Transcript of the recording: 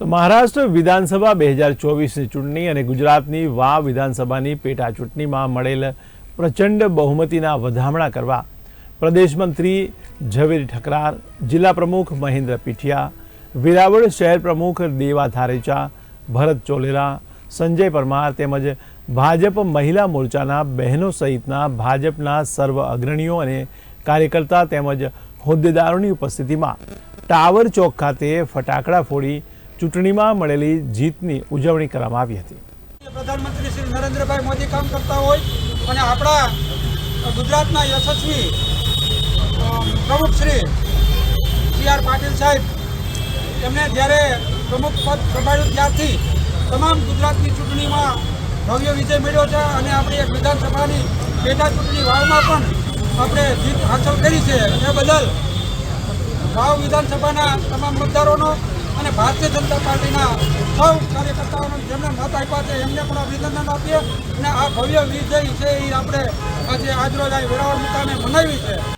તો મહારાષ્ટ્ર વિધાનસભા બે હજાર ચોવીસની ચૂંટણી અને ગુજરાતની વા વિધાનસભાની પેટા ચૂંટણીમાં મળેલ પ્રચંડ બહુમતીના વધામણા કરવા પ્રદેશ મંત્રી ઝવેરી ઠકરાર, જિલ્લા પ્રમુખ મહેન્દ્ર પીઠિયા, વેરાવળ શહેર પ્રમુખ દેવા ધારેચા, ભરત ચોલેરા, સંજય પરમાર તેમજ ભાજપ મહિલા મોરચાના બહેનો સહિતના ભાજપના સર્વ અગ્રણીઓ અને કાર્યકર્તા તેમજ હોદ્દેદારોની ઉપસ્થિતિમાં ટાવર ચોક ખાતે ફટાકડા ફોડી ચૂંટણીમાં મળેલી જીતની ઉજવણી કરવામાં આવી હતી. પ્રધાનમંત્રી શ્રી નરેન્દ્રભાઈ મોદી કામ કરતા હોય અને આપણા ગુજરાતના યશસ્વી પ્રમુખ શ્રી સી આર પાટીલ સાહેબ એમણે જ્યારે પ્રમુખ પદ સંભાળ્યું ત્યારથી તમામ ગુજરાતની ચૂંટણીમાં ભવ્ય વિજય મેળવ્યો છે અને આપણી એક વિધાનસભાની પેટા ચૂંટણી વાવમાં પણ આપણે જીત હાંસલ કરી છે. એ બદલ વાવ વિધાનસભાના તમામ મતદારોનો અને ભારતીય જનતા પાર્ટીના સૌ કાર્યકર્તાઓને જેમને મત આપ્યા છે, એમને પણ અભિનંદન આપીએ અને આ ભવ્ય વિજય છે એ આપણે આજે આજરોજ આ વેરાવળ મુકામે મનાવી છે.